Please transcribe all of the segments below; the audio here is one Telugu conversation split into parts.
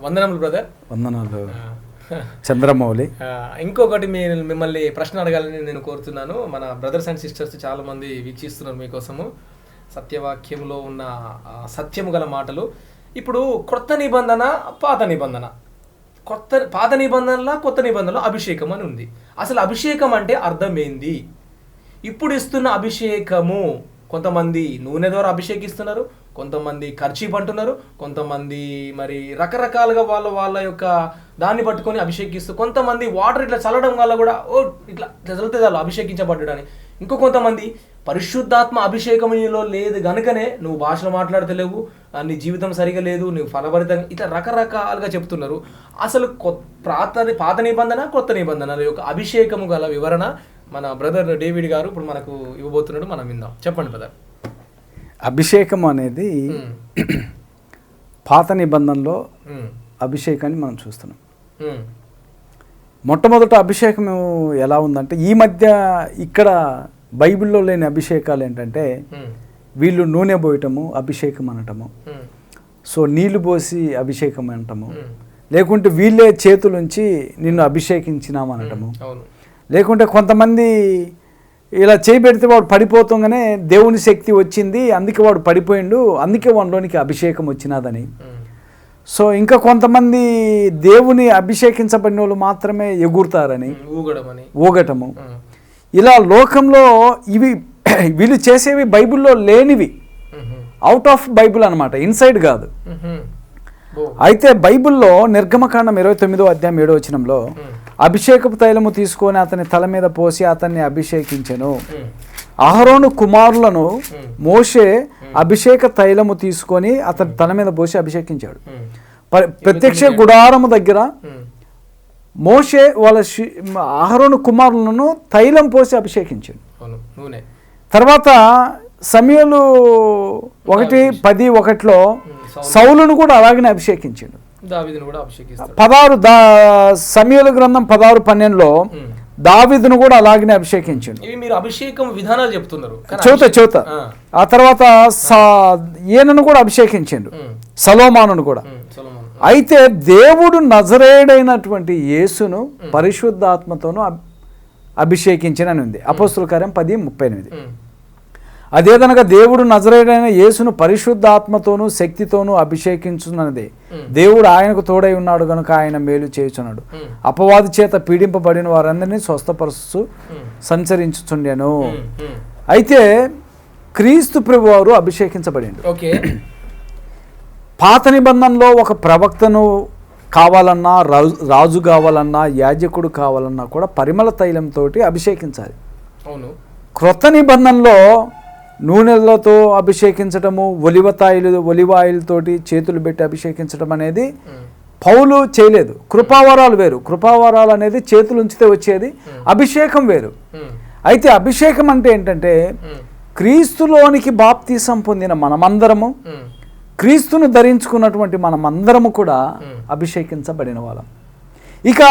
వందనములు బ్రదర్ వందనాలు. చంద్రమౌళి. ఇంకొకటి మీ మిమ్మల్ని ప్రశ్న అడగాలని నేను కోరుతున్నాను. మన బ్రదర్స్ అండ్ సిస్టర్స్ చాలా మంది వీక్షిస్తున్నారు మీకోసము. సత్యవాక్యంలో ఉన్న సత్యము గల మాటలు. ఇప్పుడు క్రొత్త నిబంధన పాత నిబంధన. కొత్త పాత నిబంధనల కొత్త నిబంధనలో అభిషేకం అని ఉంది. అసలు అభిషేకం అంటే అర్థం ఏంది? ఇప్పుడు ఇస్తున్న అభిషేకము కొంతమంది నూనె ద్వారా అభిషేకిస్తున్నారు కొంతమంది ఖర్చీప్ అంటున్నారు కొంతమంది మరి రకరకాలుగా వాళ్ళ వాళ్ళ యొక్క దాన్ని పట్టుకొని అభిషేకిస్తూ కొంతమంది వాటర్ ఇట్లా చల్లడం వల్ల కూడా ఓ ఇట్లా చల్లితే చాలు ఇంకో కొంతమంది పరిశుద్ధాత్మ అభిషేకం నీలో లేదు గనుకనే నువ్వు భాషలు మాట్లాడతలేవు నీ జీవితం సరిగా లేదు నువ్వు ఫలభరితంగా ఇట్లా రకరకాలుగా చెప్తున్నారు. అసలు కొత్త పాత పాత నిబంధన కొత్త నిబంధనల యొక్క అభిషేకము గల వివరణ మన బ్రదర్ డేవిడ్ గారు ఇప్పుడు మనకు ఇవ్వబోతున్నాడు మనం విందాం. చెప్పండి బ్రదర్. అభిషేకం అనేది పాత నిబంధనలో అభిషేకాన్ని మనం చూస్తున్నాం. మొట్టమొదట అభిషేకం ఎలా ఉందంటే ఈ మధ్య ఇక్కడ బైబిల్లో లేని అభిషేకాలు ఏంటంటే వీళ్ళు నూనె పోయటము అభిషేకం అనటము. సో నీళ్ళు పోసి అభిషేకం అనటము. లేకుంటే వీళ్ళే చేతులుంచి నిన్ను అభిషేకించినాం అనటము. అవును. లేకుంటే కొంతమంది ఇలా చేయి పెడితే వాడు పడిపోతుంగానే దేవుని శక్తి వచ్చింది అందుకే వాడు పడిపోయిండు అందుకే వాడిలోనికి అభిషేకం వచ్చినదని. సో ఇంకా కొంతమంది దేవుని అభిషేకించబడిన వాళ్ళు మాత్రమే ఎగురుతారని. ఊగటము. ఇలా లోకంలో ఇవి వీళ్ళు చేసేవి బైబిల్లో లేనివి. అవుట్ ఆఫ్ బైబిల్ అనమాట ఇన్సైడ్ కాదు. అయితే బైబిల్లో నిర్గమకాండం ఇరవై తొమ్మిదో అధ్యాయం ఏడో వచనంలో అభిషేకపు తైలము తీసుకొని అతని తల మీద పోసి అతన్ని అభిషేకించెను. అహరోను కుమారులను మోషే అభిషేక తైలము తీసుకొని అతని తల మీద పోసి అభిషేకించాడు. ప్రత్యక్ష గుడారము దగ్గర మోషే వాళ్ళ అహరోను కుమారులను తైలం పోసి అభిషేకించాడు. తర్వాత సమయలు ఒకటి పది ఒకటిలో సౌలును కూడా అలాగనే అభిషేకించాడు. దావీదును కూడా అభిషేకిస్తాడు. పదహారు దా సమయలు గ్రంథం పదహారు పన్నెండులో. దావిదును కూడా అలాగనే అభిషేకించాడు. ఇవి మీరు అభిషేకం విధానాలు చెప్తున్నారు. అభిషేకం- చెబుతా ఆ, తర్వాత ఈయనను కూడా అభిషేకించాడు. సలోమానును కూడా. అయితే దేవుడు నజరేడైనటువంటి యేసును పరిశుద్ధాత్మతోను అభిషేకించినని ఉంది. అపోస్తుల కార్యం పది ముప్పై ఎనిమిది. అదేదనగా దేవుడు నజరేడైన యేసును పరిశుద్ధాత్మతోను శక్తితోనూ అభిషేకించున్నది ఉమ్, దేవుడు ఆయనకు తోడై ఉన్నాడు గనుక ఆయన మేలు చేయుచున్నాడు. ఉమ్, అపవాది చేత పీడింపబడిన వారందరినీ స్వస్థపరుస్తూ ఉమ్, సంచరించుచుండెను. అయితే క్రీస్తు ప్రభు వారు అభిషేకించబడిండు. ఓకే పాత నిబంధనలో ఒక ప్రవక్తను కావాలన్నా రాజు రాజు కావాలన్నా యాజకుడు కావాలన్నా కూడా పరిమళ తైలంతో అభిషేకించాలి. అవును. క్రొత్త నిబంధనలో నూనెలతో అభిషేకించడము ఒలివతాయిలు ఒలివ ఆయిల్తోటి చేతులు పెట్టి అభిషేకించడం అనేది పౌలు చేయలేదు. కృపావరాలు వేరు. కృపావరాలు అనేది చేతులు ఉంచితే వచ్చేది అభిషేకం వేరు. అయితే అభిషేకం అంటే ఏంటంటే క్రీస్తులోనికి బాప్తీసం పొందిన మనమందరము క్రీస్తును ధరించుకున్నటువంటి మనమందరము కూడా అభిషేకించబడిన వాళ్ళం. ఇక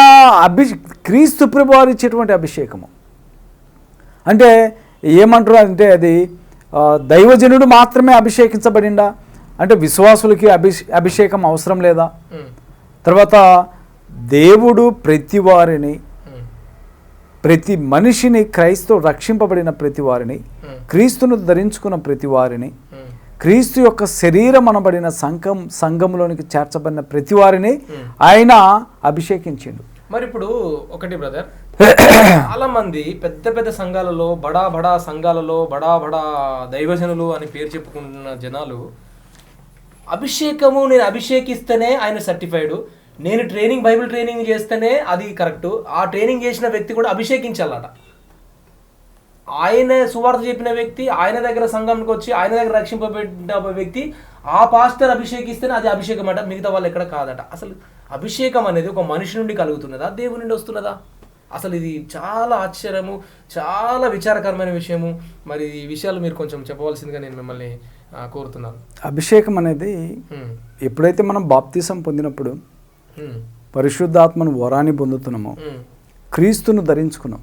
అభి క్రీస్తు ప్రభువారు ఇచ్చేటువంటి అభిషేకము. అంటే ఏమంటారు అంటే అది దైవజనుడు మాత్రమే అభిషేకించబడిందా? అంటే విశ్వాసులకి అభిష్ అభిషేకం అవసరం లేదా? తర్వాత దేవుడు ప్రతి వారిని ప్రతి మనిషిని క్రైస్తవ రక్షింపబడిన ప్రతి వారిని క్రీస్తును ధరించుకున్న ప్రతి వారిని క్రీస్తు యొక్క శరీరం అనబడిన సంఘం సంఘంలోనికి చేర్చబడిన ప్రతి వారిని. ఆయన అభిషేకించిండు. మరి ఇప్పుడు ఒకటి బ్రదర్. చాలా మంది పెద్ద పెద్ద సంఘాలలో బడా బడా సంఘాలలో బడా బడా దైవజనులు అని పేరు చెప్పుకుంటున్న జనాలు అభిషేకము నేను అభిషేకిస్తేనే ఆయన సర్టిఫైడ్ నేను ట్రైనింగ్ బైబిల్ ట్రైనింగ్ చేస్తేనే అది కరెక్ట్ ఆ ట్రైనింగ్ చేసిన వ్యక్తి కూడా అభిషేకించాలట. ఆయన సువార్త చెప్పిన వ్యక్తి ఆయన దగ్గర సంఘంకి వచ్చి ఆయన దగ్గర రక్షింపబడిన వ్యక్తి ఆ పాస్టర్ అభిషేకిస్తేనే అది అభిషేకం అట మిగతా వాళ్ళు ఎక్కడ కాదట. అసలు అభిషేకం అనేది ఒక మనిషి నుండి కలుగుతున్నదా? దేవుని నుండి వస్తున్నదా? అసలు ఇది చాలా ఆశ్చర్యము చాలా విచారకరమైన విషయము. మరి ఈ విషయాలు మీరు కొంచెం చెప్పవలసిందిగా నేను మిమ్మల్ని కోరుతున్నాను. అభిషేకం అనేది ఎప్పుడైతే మనం బాప్తిసం పొందినప్పుడు పరిశుద్ధాత్మను వరాన్ని పొందుతున్నామో క్రీస్తును ధరించుకున్నాం.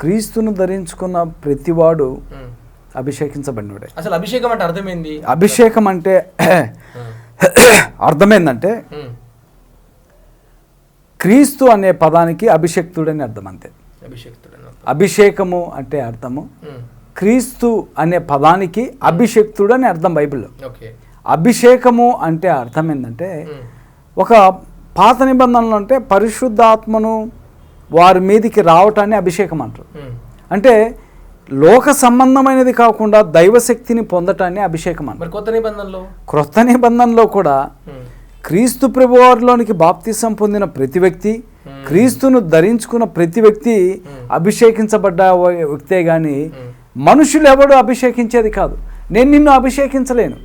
క్రీస్తును ధరించుకున్న ప్రతివాడు. అభిషేకించబడినవాడే. అసలు అభిషేకం అంటే అర్థమైంది అభిషేకం అంటే అర్థం ఏంటంటే ఉమ్, క్రీస్తు అనే పదానికి అభిషక్తుడని అర్థం అంతే. అభిషేకము అంటే అర్థము. క్రీస్తు అనే పదానికి అభిషక్తుడు అని అర్థం బైబిల్లో అభిషేకము అంటే అర్థం ఏంటంటే ఒక పాత నిబంధనలు అంటే పరిశుద్ధాత్మను వారి మీదికి రావటాన్ని అభిషేకం అంటారు. అంటే లోక సంబంధమైనది కాకుండా దైవశక్తిని పొందటాన్ని అభిషేకం అంటారు. కొత్త నిబంధనలో? క్రొత్త నిబంధనలో కూడా క్రీస్తు ప్రభువారిలోనికి బాప్తిసం పొందిన ప్రతి వ్యక్తి క్రీస్తును ధరించుకున్న ప్రతి వ్యక్తి అభిషేకించబడ్డ వ- వ్యక్తే కానీ ఉమ్, మనుషులు ఎవడు అభిషేకించేది కాదు. నేను నిన్ను అభిషేకించలేను.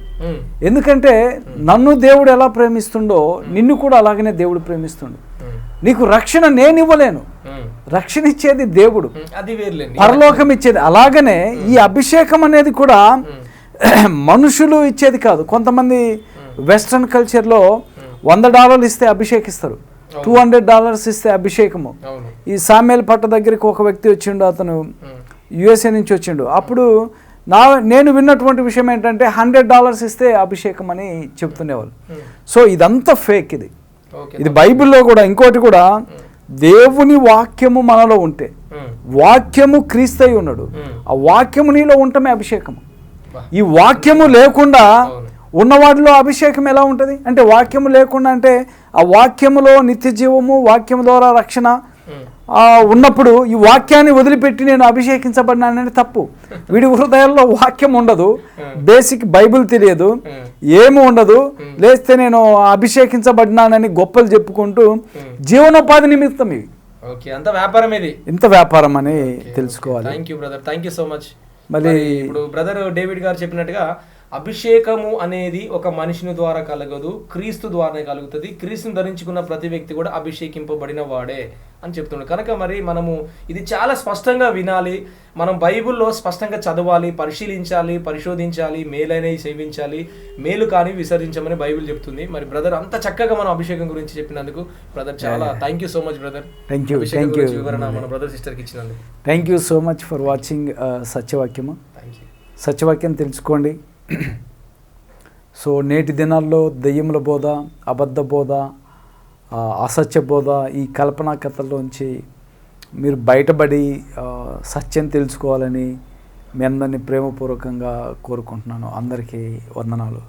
ఎందుకంటే నన్ను దేవుడు ఎలా ప్రేమిస్తుండో నిన్ను కూడా అలాగనే దేవుడు ప్రేమిస్తుండు. నీకు రక్షణ నేను ఇవ్వలేను రక్షణ ఇచ్చేది దేవుడు పరలోకం ఇచ్చేది అలాగనే ఈ అభిషేకం అనేది కూడా మనుషులు ఇచ్చేది కాదు. కొంతమంది వెస్ట్రన్ కల్చర్లో వంద డాలర్లు ఇస్తే అభిషేకిస్తారు. టూ హండ్రెడ్ డాలర్స్ ఇస్తే అభిషేకము. ఈ సామేల్ పట్ట దగ్గరికి ఒక వ్యక్తి వచ్చిండు అతను యుఎస్ఏ నుంచి వచ్చిండు. అప్పుడు నా నేను విన్నటువంటి విషయం ఏంటంటే హండ్రెడ్ డాలర్స్ ఇస్తే అభిషేకం అని చెప్తుండేవాళ్ళు. సో ఇదంతా ఫేక్ ఇది. ఇది బైబిల్లో కూడా ఇంకోటి కూడా దేవుని వాక్యము మనలో ఉంటే వాక్యము క్రీస్తయి ఉన్నాడు. ఆ వాక్యము నీలో ఉండటమే అభిషేకము. ఈ వాక్యము లేకుండా. ఉన్నవాడిలో అభిషేకం ఎలా ఉంటుంది? అంటే వాక్యము లేకుండా అంటే ఆ వాక్యములో నిత్య జీవము వాక్యము ద్వారా రక్షణ ఉన్నప్పుడు ఈ వాక్యాన్ని వదిలిపెట్టి నేను అభిషేకించబడినానని తప్పు. వీడి హృదయాల్లో వాక్యం ఉండదు బేసిక్ బైబిల్ తెలియదు ఏమి ఉండదు. లేస్తే నేను అభిషేకించబడినానని గొప్పలు చెప్పుకుంటూ జీవనోపాధి నిమిత్తం ఇవి. ఓకే అంత వ్యాపారం ఇది. ఇంత వ్యాపారం అని తెలుసుకోవాలి. Thank you brother thank you so much మళ్ళీ- ఇప్పుడు బ్రదర్ డేవిడ్ గారు చెప్పినట్టుగా అభిషేకము అనేది ఒక మనిషిని ద్వారా కలగదు క్రీస్తు ద్వారానే కలుగుతుంది. క్రీస్తుని ధరించుకున్న ప్రతి వ్యక్తి కూడా అభిషేకింపబడిన వాడే అని చెప్తున్నాడు కనుక మరి మనము ఇది చాలా స్పష్టంగా వినాలి. మనం బైబిల్లో స్పష్టంగా చదవాలి పరిశీలించాలి పరిశోధించాలి మేలైనవి సేవించాలి మేలు కానీ విసర్జించమని బైబిల్ చెప్తుంది. మరి బ్రదర్ అంత చక్కగా మనం అభిషేకం గురించి చెప్పినందుకు బ్రదర్ చాలా thank you so much brother thank you thank you వివరణ మన బ్రదర్ సిస్టర్కి ఇచ్చినందుకు. Thank you so much for watching సత్యవాక్యము సత్యవాక్యం తెలుసుకోండి. సో నేటి దినాల్లో దెయ్యముల బోధ అబద్ధ బోధ అసత్య బోధ ఈ కల్పనా కథల్లోంచి మీరు బయటపడి సత్యం తెలుసుకోవాలని మీ అందరినీ ప్రేమపూర్వకంగా కోరుకుంటున్నాను. అందరికీ వందనాలు.